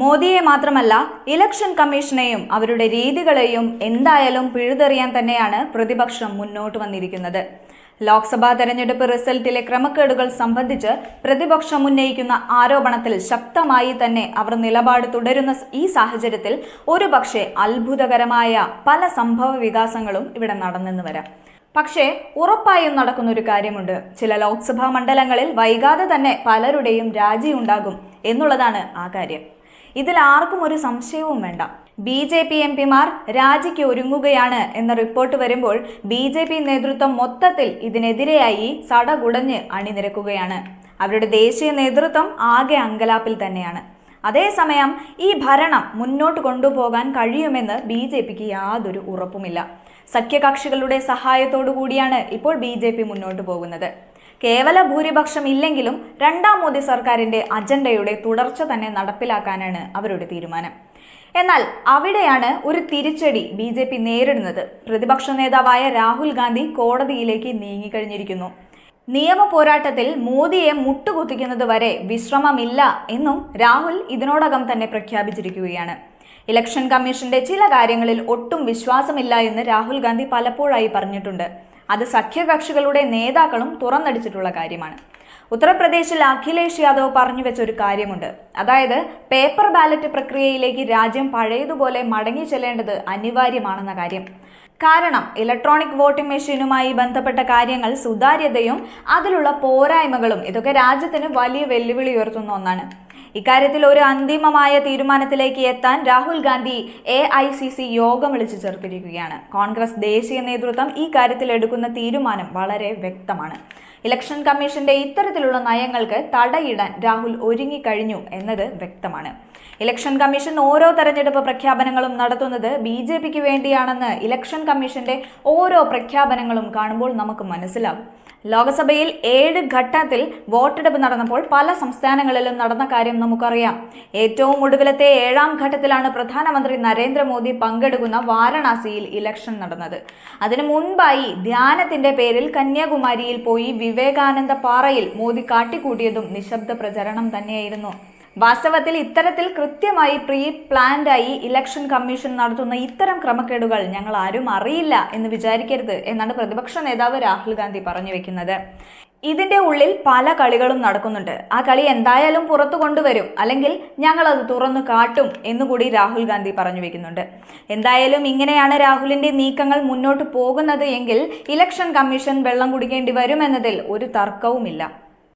മോദിയെ മാത്രമല്ല ഇലക്ഷൻ കമ്മീഷനെയും അവരുടെ രീതികളെയും എന്തായാലും പിഴുതെറിയാൻ തന്നെയാണ് പ്രതിപക്ഷം മുന്നോട്ട് വന്നിരിക്കുന്നത്. ലോക്സഭാ തെരഞ്ഞെടുപ്പ് റിസൾട്ടിലെ ക്രമക്കേടുകൾ സംബന്ധിച്ച് പ്രതിപക്ഷം ഉന്നയിക്കുന്ന ആരോപണത്തിൽ ശക്തമായി തന്നെ അവർ നിലപാട് തുടരുന്ന ഈ സാഹചര്യത്തിൽ ഒരുപക്ഷെ അത്ഭുതകരമായ പല സംഭവ വികാസങ്ങളും ഇവിടെ നടന്നെന്ന് വരാം. പക്ഷേ ഉറപ്പായും നടക്കുന്ന ഒരു കാര്യമുണ്ട്. ചില ലോക്സഭാ മണ്ഡലങ്ങളിൽ വൈകാതെ തന്നെ പലരുടെയും രാജിയുണ്ടാകും എന്നുള്ളതാണ് ആ കാര്യം. ഇതിൽ ആർക്കും ഒരു സംശയവും വേണ്ട. ബി ജെ പി എം പിമാർ രാജിക്ക് ഒരുങ്ങുകയാണ് എന്ന റിപ്പോർട്ട് വരുമ്പോൾ ബി ജെ പി നേതൃത്വം മൊത്തത്തിൽ ഇതിനെതിരെയായി സടകുടഞ്ഞ് അണിനിരക്കുകയാണ്. അവരുടെ ദേശീയ നേതൃത്വം ആകെ അങ്കലാപ്പിൽ തന്നെയാണ്. അതേസമയം ഈ ഭരണം മുന്നോട്ട് കൊണ്ടുപോകാൻ കഴിയുമെന്ന് ബി ജെ പിക്ക് യാതൊരു ഉറപ്പുമില്ല. സഖ്യകക്ഷികളുടെ സഹായത്തോടു കൂടിയാണ് ഇപ്പോൾ ബി ജെ പി മുന്നോട്ട് പോകുന്നത്. കേവല ഭൂരിപക്ഷം ഇല്ലെങ്കിലും രണ്ടാം മോദി സർക്കാരിന്റെ അജണ്ടയുടെ തുടർച്ച തന്നെ നടപ്പിലാക്കാനാണ് അവരുടെ തീരുമാനം. എന്നാൽ അവിടെയാണ് ഒരു തിരിച്ചടി ബി ജെ പി നേരിടുന്നത്. പ്രതിപക്ഷ നേതാവായ രാഹുൽ ഗാന്ധി കോടതിയിലേക്ക് നീങ്ങിക്കഴിഞ്ഞിരിക്കുന്നു. നിയമ പോരാട്ടത്തിൽ മോദിയെ മുട്ടുകുത്തിക്കുന്നത് വരെ വിശ്രമമില്ല എന്നും രാഹുൽ ഇതിനോടകം തന്നെ പ്രഖ്യാപിച്ചിരിക്കുകയാണ്. ഇലക്ഷൻ കമ്മീഷന്റെ ചില കാര്യങ്ങളിൽ ഒട്ടും വിശ്വാസമില്ല എന്ന് രാഹുൽ ഗാന്ധി പലപ്പോഴായി പറഞ്ഞിട്ടുണ്ട്. അത് സഖ്യകക്ഷികളുടെ നേതാക്കളും തുറന്നടിച്ചിട്ടുള്ള കാര്യമാണ്. ഉത്തർപ്രദേശിൽ അഖിലേഷ് യാദവ് പറഞ്ഞു വെച്ച ഒരു കാര്യമുണ്ട്. അതായത് പേപ്പർ ബാലറ്റ് പ്രക്രിയയിലേക്ക് രാജ്യം പഴയതുപോലെ മടങ്ങി ചെല്ലേണ്ടത് അനിവാര്യമാണെന്ന കാര്യം. കാരണം ഇലക്ട്രോണിക് വോട്ടിംഗ് മെഷീനുമായി ബന്ധപ്പെട്ട കാര്യങ്ങൾ സുതാര്യതയും അതിലുള്ള പോരായ്മകളും ഇതൊക്കെ രാജ്യത്തിന് വലിയ വെല്ലുവിളി ഉയർത്തുന്ന ഒന്നാണ്. ഇക്കാര്യത്തിൽ ഒരു അന്തിമമായ തീരുമാനത്തിലേക്ക് എത്താൻ Rahul Gandhi A I C C യോഗം വിളിച്ചു ചേർത്തിരിക്കുകയാണ്. കോൺഗ്രസ് ദേശീയ നേതൃത്വം ഈ കാര്യത്തിൽ എടുക്കുന്ന തീരുമാനം വളരെ വ്യക്തമാണ്. ഇലക്ഷൻ കമ്മീഷന്റെ ഇത്തരത്തിലുള്ള നയങ്ങൾക്ക് തടയിടാൻ രാഹുൽ ഒരുങ്ങിക്കഴിഞ്ഞു എന്നത് വ്യക്തമാണ്. ഇലക്ഷൻ കമ്മീഷൻ ഓരോ തെരഞ്ഞെടുപ്പ് പ്രഖ്യാപനങ്ങളും നടത്തുന്നത് ബി ജെ പിക്ക് വേണ്ടിയാണെന്ന് ഇലക്ഷൻ കമ്മീഷന്റെ ഓരോ പ്രഖ്യാപനങ്ങളും കാണുമ്പോൾ നമുക്ക് മനസ്സിലാകും. ലോക്സഭയിൽ ഏഴ് ഘട്ടത്തിൽ വോട്ടെടുപ്പ് നടന്നപ്പോൾ പല സംസ്ഥാനങ്ങളിലും നടന്ന കാര്യം നമുക്കറിയാം. ഏറ്റവും ഒടുവിലത്തെ ഏഴാം ഘട്ടത്തിലാണ് പ്രധാനമന്ത്രി നരേന്ദ്രമോദി പങ്കെടുക്കുന്ന വാരണാസിയിൽ ഇലക്ഷൻ നടന്നത്. അതിനു മുൻപായി ധ്യാനത്തിന്റെ പേരിൽ കന്യാകുമാരിയിൽ പോയി വിവേകാനന്ദ പാറയിൽ മോദി കാട്ടിക്കൂട്ടിയതും നിശബ്ദ പ്രചരണം തന്നെയായിരുന്നു. വാസ്തവത്തിൽ ഇത്തരത്തിൽ കൃത്യമായി പ്രീ പ്ലാൻഡായി ഇലക്ഷൻ കമ്മീഷൻ നടത്തുന്ന ഇത്തരം ക്രമക്കേടുകൾ ഞങ്ങൾ ആരും അറിയില്ല എന്ന് വിചാരിക്കരുത് എന്നാണ് പ്രതിപക്ഷ നേതാവ് രാഹുൽ ഗാന്ധി പറഞ്ഞു വെക്കുന്നത്. ഇതിന്റെ ഉള്ളിൽ പല കളികളും നടക്കുന്നുണ്ട്. ആ കളി എന്തായാലും പുറത്തു കൊണ്ടുവരും. അല്ലെങ്കിൽ ഞങ്ങൾ അത് തുറന്നു കാട്ടും എന്നുകൂടി രാഹുൽ ഗാന്ധി പറഞ്ഞു വെക്കുന്നുണ്ട്. എന്തായാലും ഇങ്ങനെയാണ് രാഹുലിന്റെ നീക്കങ്ങൾ മുന്നോട്ട് പോകുന്നത് എങ്കിൽ ഇലക്ഷൻ കമ്മീഷൻ വെള്ളം കുടിക്കേണ്ടി വരുമെന്നതിൽ ഒരു തർക്കവുമില്ല.